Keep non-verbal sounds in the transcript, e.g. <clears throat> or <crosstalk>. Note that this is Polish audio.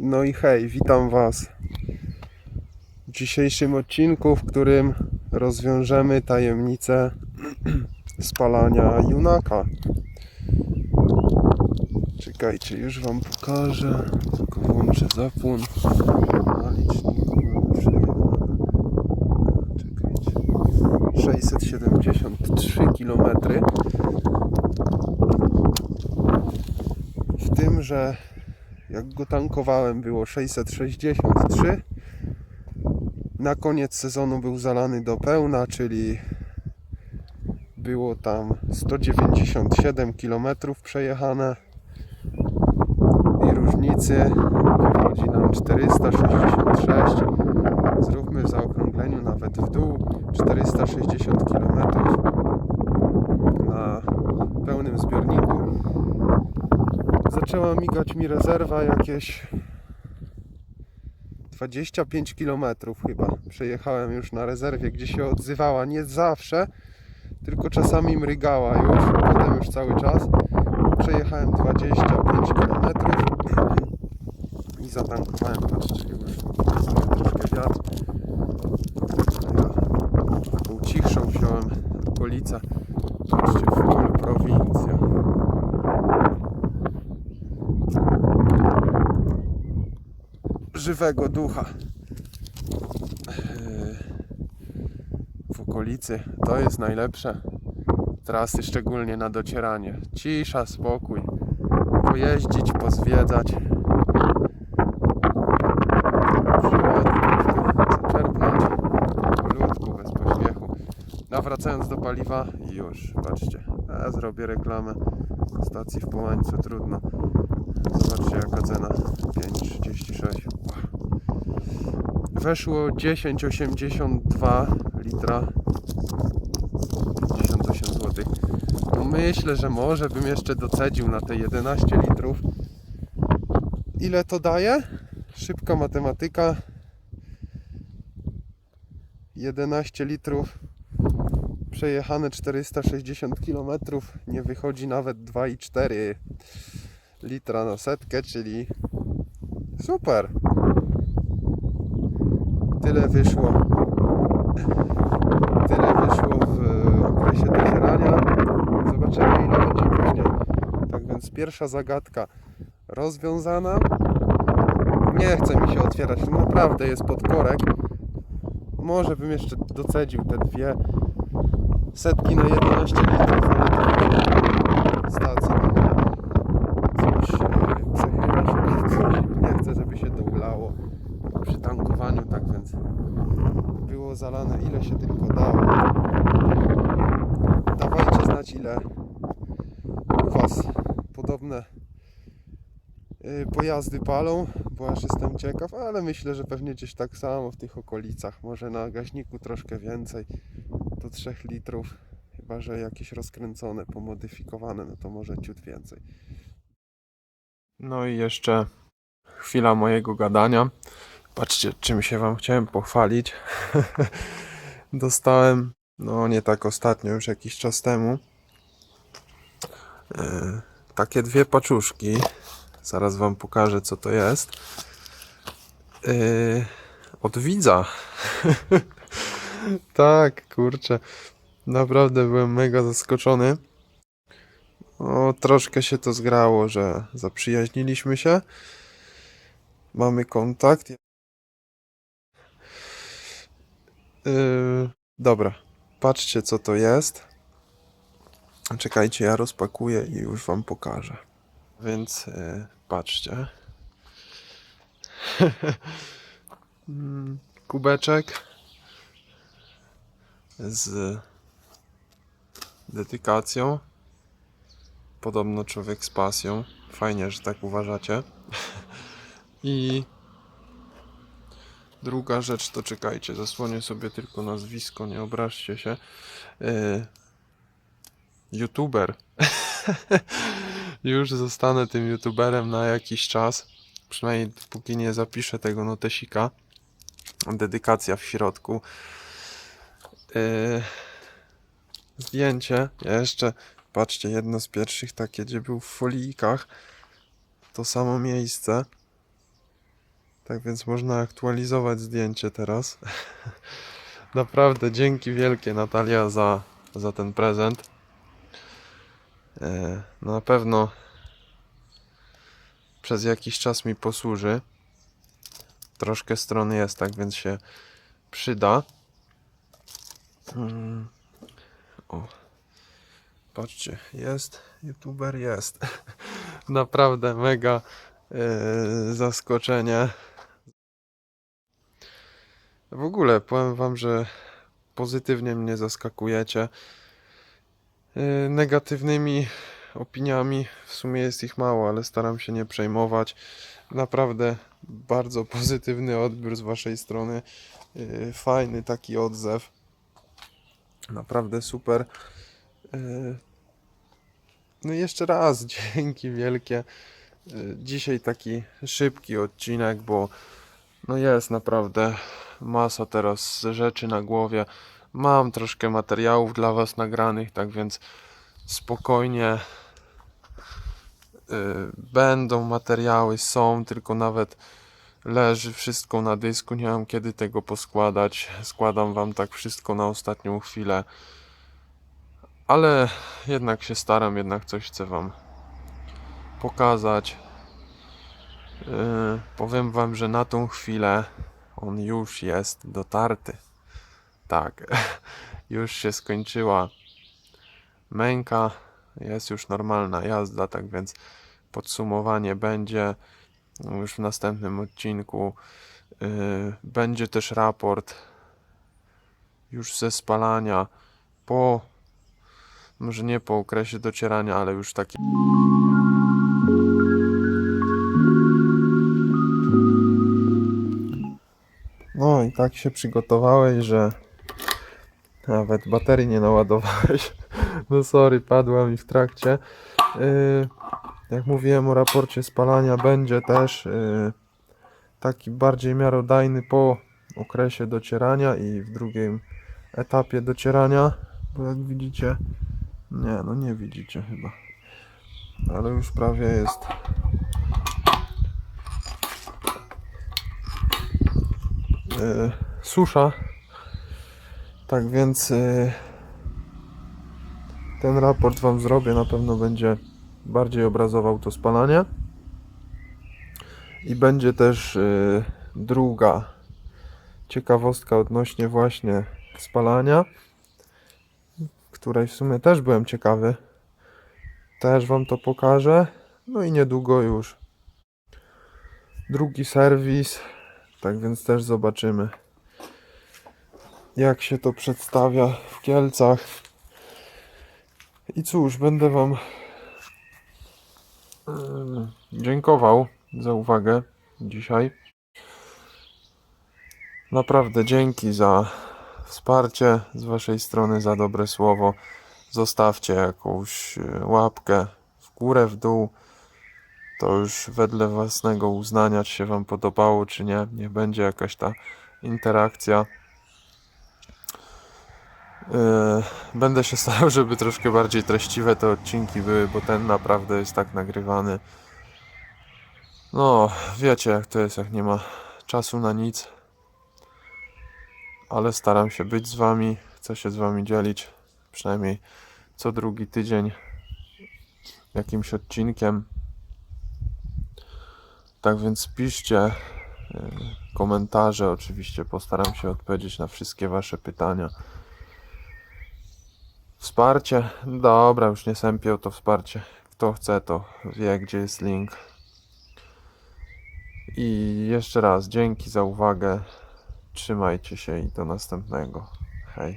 No i hej, witam Was w dzisiejszym odcinku, w którym rozwiążemy tajemnicę <clears throat> spalania junaka. Czekajcie, już Wam pokażę. Tylko włączę zapłon na liczniku. Czekajcie. 673 km. W tym, że jak go tankowałem było 663 na koniec sezonu był zalany do pełna, czyli było tam 197 km przejechane. I różnicy wychodzi nam 466 zróbmy w zaokrągleniu nawet w dół 460 km zaczęła migać mi rezerwa jakieś 25 km chyba. Przejechałem już na rezerwie, gdzie się odzywała nie zawsze, tylko czasami mrygała już, potem już cały czas. Przejechałem 25 km i zatankowałem, patrzcie, już troszkę wiatr. Ja taką cichszą wziąłem okolicę. Żywego ducha Yy, w okolicy. To jest najlepsze. Trasy szczególnie na docieranie. Cisza, spokój. Pojeździć, pozwiedzać. Zaczerpnąć. Bez pośpiechu. Wracając do paliwa, już, patrzcie. Ja zrobię reklamę stacji w Połańcu, trudno. Zobaczcie jaka cena. Weszło 10,82 litra. 58 zł. No myślę, że może bym jeszcze docedził na te 11 litrów. Ile to daje? Szybka matematyka. 11 litrów przejechane 460 km nie wychodzi nawet 2,4 litra na setkę, czyli super. Tyle wyszło. Tyle wyszło w okresie docierania. Zobaczymy ile będzie później. Tak więc pierwsza zagadka rozwiązana. Nie chce mi się otwierać, naprawdę jest pod korek. Może bym jeszcze docedził te dwie setki na 11 litrów, ale to stacji coś e, się, <laughs> nie chcę, żeby się to ulało przy tankowaniu, tak więc było zalane ile się tylko dało. Dawajcie znać ile u Was podobne y, pojazdy palą, bo aż jestem ciekaw, ale myślę, że pewnie gdzieś tak samo w tych okolicach, może na gaźniku troszkę więcej, do 3 litrów, chyba że jakieś rozkręcone, pomodyfikowane, no to może ciut więcej. No i jeszcze chwila mojego gadania. Patrzcie, czym się Wam chciałem pochwalić. <laughs> Dostałem, no nie tak ostatnio, już jakiś czas temu, e, takie dwie paczuszki. Zaraz Wam pokażę, co to jest. E, od widza. <laughs> tak, kurczę. Naprawdę byłem mega zaskoczony. O, troszkę się to zgrało, że zaprzyjaźniliśmy się. Mamy kontakt. Yy, dobra, patrzcie co to jest. Czekajcie, ja rozpakuję i już Wam pokażę. Więc yy, patrzcie. <laughs> Kubeczek z dedykacją. Podobno człowiek z pasją. Fajnie, że tak uważacie. <laughs> I druga rzecz to czekajcie, zasłonię sobie tylko nazwisko, nie obraźcie się. Yy, YouTuber. <laughs> Już zostanę tym YouTuberem na jakiś czas. Przynajmniej póki nie zapiszę tego notesika. Dedykacja w środku. Yy, zdjęcie. Ja jeszcze, patrzcie, jedno z pierwszych takie, gdzie był w folijkach. To samo miejsce. Tak więc można aktualizować zdjęcie teraz. <laughs> Naprawdę dzięki wielkie Natalia za, za ten prezent. E, no na pewno przez jakiś czas mi posłuży. Troszkę stron jest, tak więc się przyda. Mm. O. Patrzcie, jest, youtuber jest. <laughs> Naprawdę mega e, zaskoczenie. W ogóle powiem wam, że pozytywnie mnie zaskakujecie. E, negatywnymi opiniami w sumie jest ich mało, ale staram się nie przejmować. Naprawdę bardzo pozytywny odbiór z waszej strony. E, Fajny taki odzew. Naprawdę super. E, No i jeszcze raz <laughs> dzięki wielkie. Dzisiaj taki szybki odcinek, bo no jest naprawdę masa teraz rzeczy na głowie. Mam troszkę materiałów dla Was nagranych, tak więc spokojnie y, będą materiały, są, tylko nawet leży wszystko na dysku. Nie mam kiedy tego poskładać. Składam Wam tak wszystko na ostatnią chwilę. Ale jednak się staram, jednak coś chcę Wam pokazać. Yy, powiem Wam, że na tą chwilę on już jest dotarty. Tak, <laughs> już się skończyła męka, jest już normalna jazda, tak więc podsumowanie będzie już w następnym odcinku. Yy, będzie też raport już ze spalania po, może nie po okresie docierania, ale już taki. Tak się przygotowałeś, że nawet baterii nie naładowałeś. <laughs> No sorry, padła mi w trakcie. Yy, jak mówiłem o raporcie spalania, będzie też yy, taki bardziej miarodajny po okresie docierania i w drugim etapie docierania. Bo jak widzicie, nie, no nie widzicie chyba. Ale już prawie jest. Susza. Tak więc yy, ten raport Wam zrobię. Na pewno będzie bardziej obrazował to spalanie. I będzie też yy, druga ciekawostka odnośnie właśnie spalania, której w sumie też byłem ciekawy. Też Wam to pokażę. No i niedługo już drugi serwis. Tak więc też zobaczymy, jak się to przedstawia w Kielcach. I cóż, będę Wam mm, dziękował za uwagę dzisiaj. Naprawdę dzięki za wsparcie z Waszej strony, za dobre słowo. Zostawcie jakąś e, łapkę w górę, w dół to już wedle własnego uznania, czy się Wam podobało, czy nie. Nie będzie jakaś ta interakcja. Yy, Będę się starał, <laughs> żeby troszkę bardziej treściwe te odcinki były, bo ten naprawdę jest tak nagrywany. No, wiecie jak to jest, jak nie ma czasu na nic. Ale staram się być z Wami, chcę się z Wami dzielić, przynajmniej co drugi tydzień jakimś odcinkiem. Tak więc piszcie y, komentarze. Oczywiście postaram się odpowiedzieć na wszystkie Wasze pytania. Wsparcie. Dobra, już nie sępię to wsparcie. Kto chce, to wie, gdzie jest link. I jeszcze raz dzięki za uwagę. Trzymajcie się i do następnego. Hej.